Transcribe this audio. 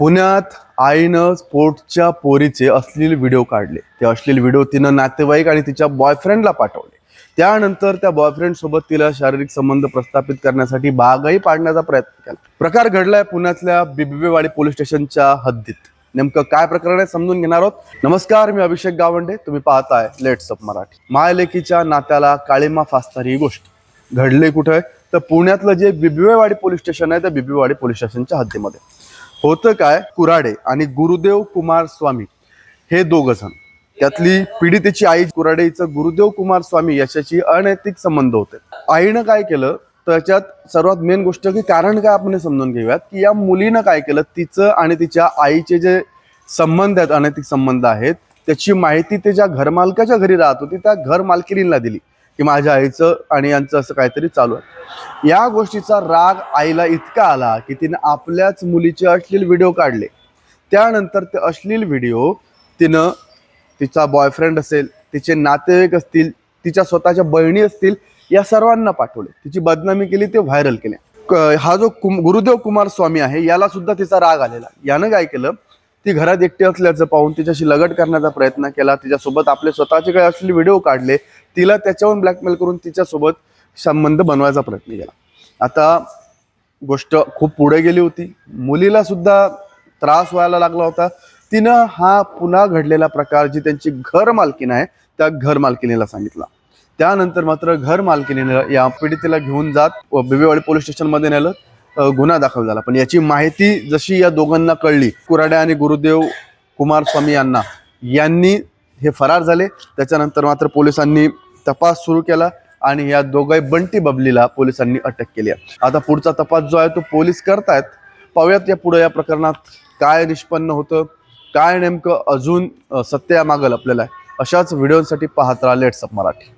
पुण्यात आईनं स्पोर्टच्या पोरीचे अश्लील व्हिडिओ काढले. ते अश्लील व्हिडिओ तिनं नातेवाईक आणि तिच्या बॉयफ्रेंडला पाठवले. त्यानंतर त्या बॉयफ्रेंडसोबत तिला शारीरिक संबंध प्रस्थापित करण्यासाठी बागही पाडण्याचा प्रयत्न केला. प्रकार घडलाय पुण्यातल्या बिबिबेवाडी पोलीस स्टेशनच्या हद्दीत. नेमकं काय प्रकरण आहे समजून घेणार आहोत? नमस्कार मी अभिषेक गावंडे. तुम्ही पाहताय लेट्स अप मराठी. मायलेकीच्या नात्याला काळीमा फासणारी ही गोष्ट. घडली कुठं आहे? तर पुण्यातलं जे बिबिवेवाडी पोलीस स्टेशन आहे त्या बिबिवाडी पोलीस स्टेशनच्या हद्दीमध्ये. होतं काय कुराडे आणि गुरुदेव कुमार स्वामी हे दोघ जण. त्यातली पीडितेची आई कुराडे गुरुदेव कुमार स्वामी याच्याशी अनैतिक संबंध होते. आईनं काय केलं त्याच्यात सर्वात मेन गोष्ट की कारण काय आपण समजून घेऊयात की या मुलीनं काय केलं तिचं आणि तिच्या आईचे जे संबंध आहेत अनैतिक संबंध आहेत त्याची माहिती ते ज्या घरमालकाच्या घरी राहत होती त्या घर मालकिनीला दिली. की माझ्या आईचं आणि यांचं असं काहीतरी चालू आहे. या गोष्टीचा राग आईला इतका आला की तिने आपल्याच मुलीचे अश्लील व्हिडिओ काढले. त्यानंतर ते अश्लील व्हिडिओ तिनं तिचा बॉयफ्रेंड असेल तिचे नातेवाईक असतील तिच्या स्वतःच्या बहिणी असतील या सर्वांना पाठवले. तिची बदनामी केली ते व्हायरल केले. क- हा जो कुम गुरुदेव कुमार स्वामी आहे याला सुद्धा तिचा राग आलेला. यानं काय केलं ती घरात एकटी असल्याचं पाहून तिच्याशी लगट करण्याचा प्रयत्न केला. तिच्यासोबत आपले स्वतःचे काही असलेले व्हिडिओ काढले. तिला त्याच्यावर ब्लॅकमेल करून तिच्यासोबत संबंध बनवायचा प्रयत्न केला. आता गोष्ट खूप पुढे गेली होती. मुलीला सुद्धा त्रास व्हायला लागला होता. तिनं हा पुन्हा घडलेला प्रकार जी त्यांची घर मालकीन आहे त्या घर मालकिनीला सांगितला. त्यानंतर मात्र घर मालकिनीनं या पीडितेला घेऊन जात बिबेवाडी पोलीस स्टेशनमध्ये नेलं. गुन्हा दाखल झाला. पण याची माहिती जशी या दोघांना कळली कुराडे आणि गुरुदेव कुमारस्वामी यांना यांनी हे फरार झाले. त्याच्यानंतर मात्र पोलिसांनी तपास सुरू केला आणि या दोघाही बंटी बबलीला पोलिसांनी अटक केली. आहे आता पुढचा तपास जो आहे तो पोलीस करतायत. पाहूयात या पुढे या प्रकरणात काय निष्पन्न होतं काय नेमकं अजून सत्य या मागल आपल्याला अशाच व्हिडिओसाठी पाहत राहा लेट्स अप मराठी.